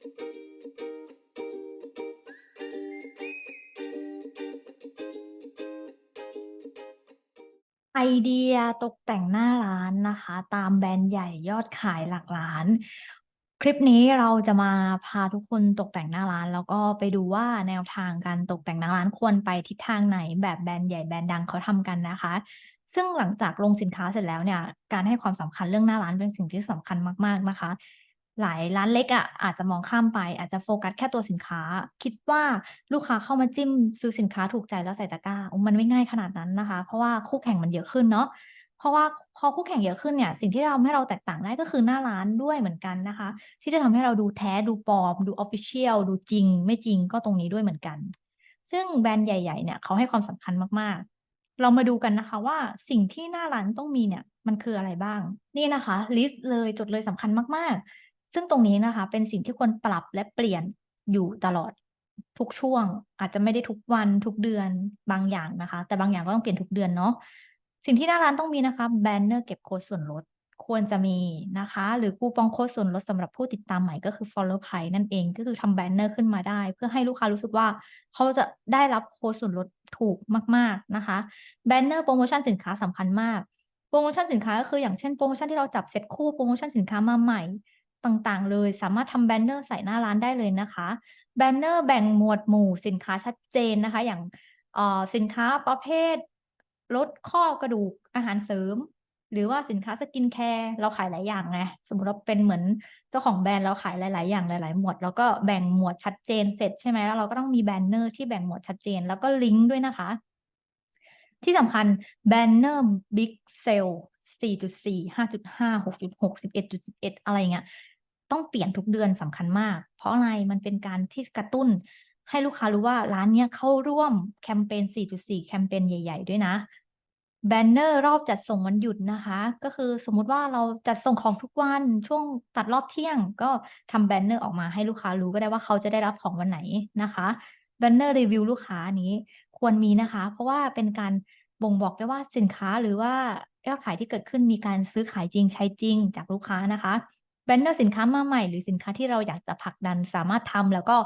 ไอเดียตกแต่งหน้าร้านนะคะ ตามแบรนด์ใหญ่ยอดขายหลักล้าน คลิปนี้เราจะมาพาทุกคนตกแต่งหน้าร้าน แล้วก็ไปดูว่าแนวทางการตกแต่งหน้าร้านควรไปทิศทางไหนแบบแบรนด์ใหญ่แบรนด์ดังเขาทำกันนะคะ ซึ่งหลังจากลงสินค้าเสร็จแล้วเนี่ย การให้ความสำคัญเรื่องหน้าร้านเป็นสิ่งที่สำคัญมากๆนะคะ หลายร้านเล็กอะอาจจะมองข้ามไป อาจจะโฟกัสแค่ตัวสินค้า คิดว่าลูกค้าเข้ามาจิ้มซื้อสินค้าถูกใจแล้วใส่ตะกร้ามันไม่ง่ายขนาดนั้นนะคะ เพราะว่าคู่แข่งมันเยอะขึ้นเนาะเพราะว่าพอคู่แข่งเยอะขึ้นเนี่ยสิ่งที่ทำให้เราแตกต่างได้ก็คือหน้าร้านด้วยเหมือนกันนะคะ ที่จะทำให้เราดูแท้ดูปลอม ดู official ดูจริง ไม่จริงก็ตรงนี้ด้วยเหมือนกัน ซึ่งแบรนด์ใหญ่ ๆ เนี่ยเขาให้ความสำคัญมากๆ เรามาดูกันนะคะว่าสิ่งที่หน้าร้านต้องมีเนี่ยมันคืออะไรบ้าง นี่นะคะลิสต์เลยจดเลยสำคัญมากๆ ซึ่งตรงนี้นะคะ เป็นสิ่งที่ควรปรับและเปลี่ยนอยู่ตลอดทุกช่วง อาจจะไม่ได้ทุกวันทุกเดือนบางอย่างนะคะ แต่บางอย่างก็ต้องเปลี่ยนทุกเดือนเนาะสิ่งที่หน้าร้านต้องมีนะคะแบนเนอร์เก็บโค้ดส่วนลดควรจะมีนะคะ หรือคูปองโค้ดส่วนลดสำหรับผู้ติดตามใหม่ก็คือ follow price นั่นเองก็คือทำแบนเนอร์ขึ้นมาได้ เพื่อให้ลูกค้ารู้สึกว่าเขาจะได้รับโค้ดส่วนลดถูกมาก ๆนะคะแบนเนอร์โปรโมชั่นสินค้าสำคัญมากโปรโมชั่นสินค้าก็คืออย่างเช่นโปรโมชั่นที่เราจับเซตคู่โปรโมชั่นสินค้ามาใหม่ ต่างๆ เลย สามารถทำแบนเนอร์ใส่หน้าร้านได้เลยนะคะแบนเนอร์แบ่งหมวดหมู่สินค้าชัดเจนนะคะ อย่างออสินค้าประเภทลดข้อกระดูกอาหารเสริม หรือว่าสินค้าสกินแคร์เราขายหลายอย่างไงสมมติเราเป็นเหมือนเจ้าของแบรนด์เราขายหลาย ๆ อย่างหลาย ๆ หมวดแล้วก็แบ่งหมวดชัดเจนเสร็จใช่ไหมแล้วเราก็ต้องมีแบนเนอร์ที่แบ่งหมวดชัดเจน แล้วก็ลิงก์ด้วยนะคะ ที่สำคัญแบนเนอร์บิ๊กเซล4.4 5.5 6.6 11.11 อะไรเงี้ย ต้องเปลี่ยนทุกเดือนสำคัญมาก เพราะอะไรมันเป็นการที่กระตุ้นให้ลูกค้ารู้ว่าร้านเนี้ยเข้าร่วมแคมเปญ 4.4 แคมเปญใหญ่ ๆ ด้วยนะแบนเนอร์รอบจัดส่งวันหยุดนะคะ ก็คือสมมุติว่าเราจัดส่งของทุกวันช่วงตัดรอบเที่ยง ก็ทำแบนเนอร์ออกมาให้ลูกค้ารู้ก็ได้ว่าเขาจะได้รับของวันไหนนะคะแบนเนอร์รีวิวลูกค้านี้ควรมีนะคะ เพราะว่าเป็นการบ่งบอกได้ว่าสินค้าหรือว่ายอดขายที่เกิดขึ้นมีการซื้อขายจริงใช้จริงจากลูกค้านะคะ บนเนอร์สินค้ามาใหม่ หรือสินค้าที่เราอยากจะผลักดันสามารถทำแล้วก็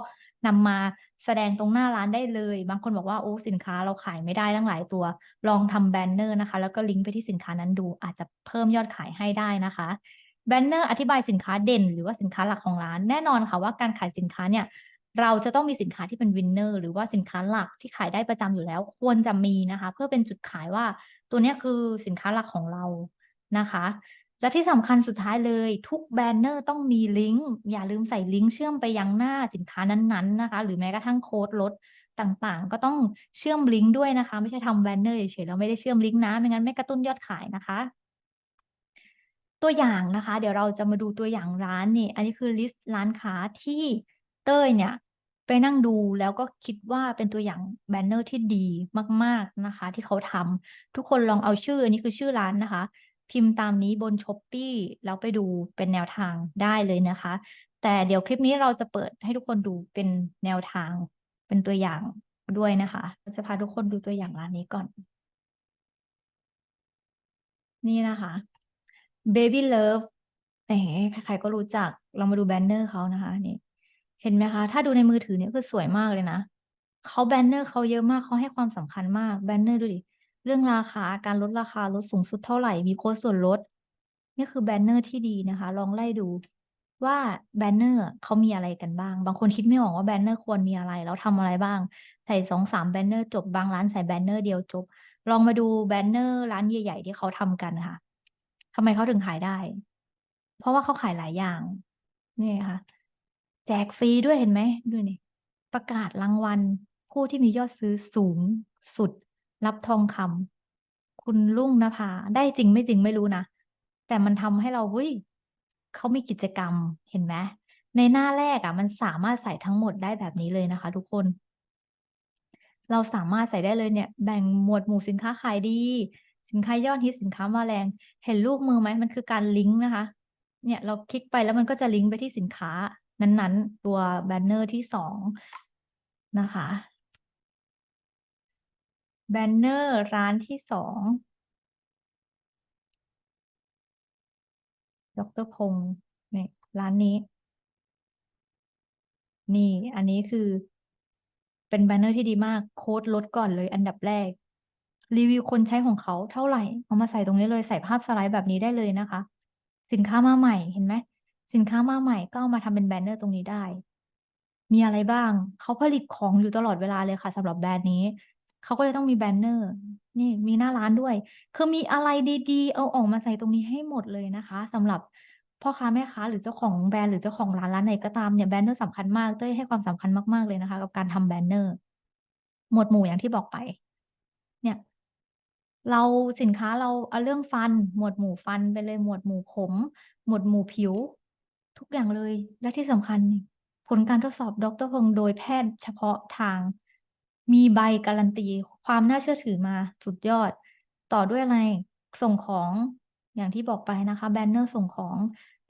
นำมาแสดงตรงหน้าร้านได้เลย บางคนบอกว่าโอ้สินค้าเราขายไม่ได้ตั้งหลายตัว ลองทำแบนเนอร์นะคะ แล้วก็ลิงก์ไปที่สินค้านั้นดู อาจจะเพิ่มยอดขายให้ได้นะคะแบนเนอร์อธิบายสินค้าเด่น หรือว่าสินค้าหลักของร้านแน่นอนค่ะว่าการขายสินค้าเนี่ยเราจะต้องมีสินค้าที่เป็นวินเนอร์หรือว่าสินค้าหลักที่ขายได้ประจำอยู่แล้ว ควรจะมีนะคะ เพื่อเป็นจุดขายว่าตัวนี้คือสินค้าหลักของเรานะคะ และที่สำคัญสุดท้ายเลย ทุกแบนเนอร์ต้องมีลิงก์อย่าลืมใส่ลิงก์เชื่อมไปยังหน้าสินค้านั้นๆนะคะ หรือแม้กระทั่งโค้ดลดต่างๆ ก็ต้องเชื่อมลิงก์ด้วยนะคะ ไม่ใช่ทำแบนเนอร์เฉยๆแล้วไม่ได้เชื่อมลิงก์นะไม่งั้นไม่กระตุ้นยอดขายนะคะ ตัวอย่างนะคะ เดี๋ยวเราจะมาดูตัวอย่างร้านนี่ อันนี้คือลิสต์ร้านค้าที่เต้ยเนี่ยไปนั่งดูแล้วก็คิดว่าเป็นตัวอย่างแบนเนอร์ที่ดีมาก ๆนะคะ ที่เขาทำทุกคนลองเอาชื่ออันนี้คือชื่อร้านนะคะ พิมพ์ตามนี้บนช้อปปี้แล้วไปดูเป็นแนวทางได้เลยนะคะ แต่เดี๋ยวคลิปนี้เราจะเปิดให้ทุกคนดูเป็นแนวทาง เป็นตัวอย่างด้วยนะคะจะพาทุกคนดูตัวอย่างร้านนี้ก่อน นี่นะคะ Baby Love แหมใครๆก็รู้จักลองมาดูแบนเนอร์เขานะคะนี่เห็นไหมคะ ถ้าดูในมือถือเนี่ยคือสวยมากเลยนะเขาแบนเนอร์เขาเยอะมากเขาให้ความสำคัญมากแบนเนอร์ดูดิ เรื่องราคาการลดราคาลดสูงสุดเท่าไหร่มีโค้ดส่วนลด นี่คือแบนเนอร์ที่ดีนะคะ ลองไล่ดูว่าแบนเนอร์เขามีอะไรกันบ้าง บางคนคิดไม่ออกว่าแบนเนอร์ควรมีอะไร แล้วทำอะไรบ้าง ใส่สองสามแบนเนอร์จบบางร้านใส่แบนเนอร์เดียวจบ ลองมาดูแบนเนอร์ร้านใหญ่ๆที่เขาทำกันค่ะทำไมเขาถึงขายได้ เพราะว่าเขาขายหลายอย่าง นี่ค่ะ แจกฟรีด้วยเห็นไหมดูนี่ประกาศรางวัลผู้ที่มียอดซื้อสูงสุด รับทองคำคุณลุงนภาได้จริงไม่จริงไม่รู้นะ แต่มันทำให้เราเฮ้ยเขามีกิจกรรมเห็นไหมในหน้าแรกอะ มันสามารถใส่ทั้งหมดได้แบบนี้เลยนะคะ ทุกคน เราสามารถใส่ได้เลยเนี่ย แบ่งหมวดหมู่สินค้าขายดี สินค้ายอดฮิตสินค้ามาแรง เห็นรูปมือไหมมันคือการลิงก์นะคะ เนี่ยเราคลิกไปแล้วมันก็จะลิงก์ไปที่สินค้า นั้นๆ ตัวแบนเนอร์ที่สองนะคะ แบนเนอร์ร้านที่สองดรพงศ์เนี่ยร้านนี้ นี่ อันนี้คือเป็นแบนเนอร์ที่ดีมาก โค้ดลดก่อนเลยอันดับแรก รีวิวคนใช้ของเขาเท่าไหร่ เอามาใส่ตรงนี้เลยใส่ภาพสไลด์แบบนี้ได้เลยนะคะ สินค้ามาใหม่เห็นไหม สินค้ามาใหม่ก็เอามาทำเป็นแบนเนอร์ตรงนี้ได้ มีอะไรบ้าง เขาผลิตของอยู่ตลอดเวลาเลยค่ะสำหรับแบรนด์นี้ เขาก็เลยต้องมีแบนเนอร์ นี่มีหน้าร้านด้วย คือมีอะไรดีๆ เอาออกมาใส่ตรงนี้ให้หมดเลยนะคะสำหรับพ่อค้าแม่ค้าหรือเจ้าของแบรนด์หรือเจ้าของร้านร้านไหนก็ตามเนี่ยแบนเนอร์สำคัญมากเต้ยให้ความสำคัญมากๆเลยนะคะ กับการทำแบนเนอร์ หมวดหมู่อย่างที่บอกไป เนี่ยเราสินค้าเราเอาเรื่องฟัน หมวดหมู่ฟันไปเลยหมวดหมู่ผม หมวดหมู่ผิว ทุกอย่างเลยและที่สำคัญนี่ผลการทดสอบดอกเตอรพงษ์โดยแพทย์เฉพาะทาง มีใบการันตี ความน่าเชื่อถือมาสุดยอด ต่อด้วยอะไรส่งของอย่างที่บอกไปนะคะแบนเนอร์ส่งของ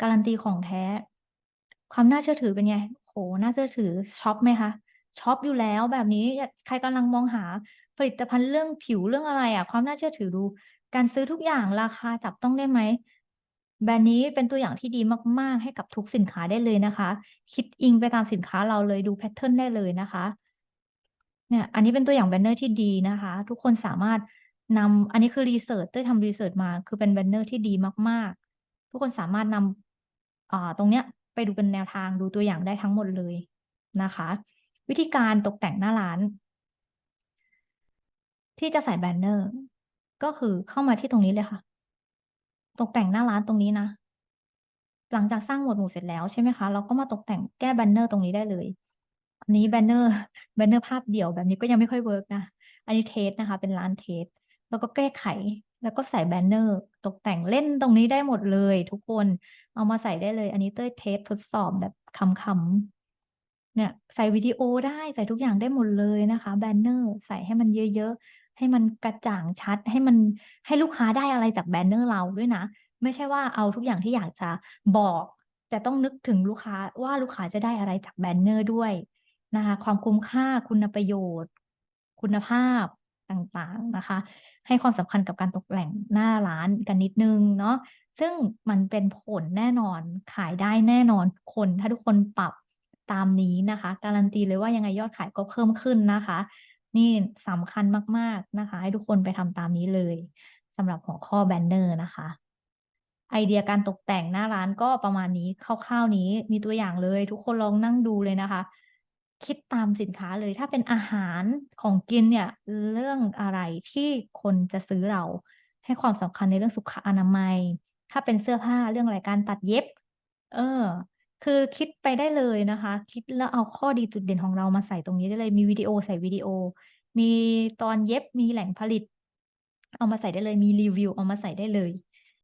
การันตีของแท้ ความน่าเชื่อถือเป็นไงโอ้โฮน่าเชื่อถือช็อปไหมคะช็อปอยู่แล้วแบบนี้ใครกำลังมองหาผลิตภัณฑ์เรื่องผิวเรื่องอะไรอะความน่าเชื่อถือดู การซื้อทุกอย่างราคาจับต้องได้ไหมแบรนด์นี้เป็นตัวอย่างที่ดีมาก ๆ ให้กับทุกสินค้าได้เลยนะคะ คิดอิงไปตามสินค้าเราเลยดูแพตเทิร์นได้เลยนะคะ เนี่ย อันนี้เป็นตัวอย่างแบนเนอร์ที่ดีนะคะ ทุกคนสามารถนำอันนี้คือรีเซิร์ชเต้ยทำรีเซิร์ชมา คือเป็นแบนเนอร์ที่ดีมาก ๆ ทุกคนสามารถนำอ่าตรงเนี้ยไปดูเป็นแนวทางดูตัวอย่างได้ทั้งหมดเลยนะคะ วิธีการตกแต่งหน้าร้าน ที่จะใส่แบนเนอร์ ก็คือเข้ามาที่ตรงนี้เลยค่ะ ตกแต่งหน้าร้านตรงนี้นะ หลังจากสร้างหมวดหมู่เสร็จแล้วใช่ไหมคะ เราก็มาตกแต่งแก้แบนเนอร์ตรงนี้ได้เลย อันนี้แบนเนอร์แบนเนอร์ภาพเดี่ยวแบบนี้ก็ยังไม่ค่อยเวิร์กนะ อันนี้เทสต์นะคะ เป็นร้านเทสต์แล้วก็แก้ไข แล้วก็ใส่แบนเนอร์ ตกแต่งเล่นตรงนี้ได้หมดเลย ทุกคน เอามาใส่ได้เลย อันนี้เต้ยเทสต์ทดสอบแบบขำๆ เนี่ย ใส่วิดีโอได้ใส่ทุกอย่างได้หมดเลยนะคะ แบนเนอร์ใส่ให้มันเยอะๆ ให้มันกระจ่างชัด ให้มันให้ลูกค้าได้อะไรจากแบนเนอร์เราด้วยนะ ไม่ใช่ว่าเอาทุกอย่างที่อยากจะบอกแต่ต้องนึกถึงลูกค้าว่าลูกค้าจะได้อะไรจากแบนเนอร์ด้วย นะคะความคุ้มค่าคุณประโยชน์ คุณภาพต่างๆนะคะ ให้ความสำคัญกับการตกแต่งหน้าร้านกันนิดนึงเนาะซึ่งมันเป็นผลแน่นอนขายได้แน่นอนคน ถ้าทุกคนปรับตามนี้นะคะ การันตีเลยว่ายังไงยอดขายก็เพิ่มขึ้นนะคะ นี่สำคัญมากๆนะคะ ให้ทุกคนไปทำตามนี้เลยสำหรับหัวข้อแบนเนอร์นะคะไอเดียการตกแต่งหน้าร้านก็ประมาณนี้คร่าวๆนี้มีตัวอย่างเลย ทุกคนลองนั่งดูเลยนะคะ คิดตามสินค้าเลย ถ้าเป็นอาหารของกินเนี่ยเรื่องอะไรที่คนจะซื้อเราให้ความสำคัญในเรื่องสุขอนามัย ถ้าเป็นเสื้อผ้าเรื่องอะไรการตัดเย็บ เออ คือคิดไปได้เลยนะคะ คิดแล้วเอาข้อดีจุดเด่นของเรามาใส่ตรงนี้ได้เลย มีวิดีโอใส่วิดีโอ มีตอนเย็บมีแหล่งผลิต เอามาใส่ได้เลย มีรีวิวเอามาใส่ได้เลย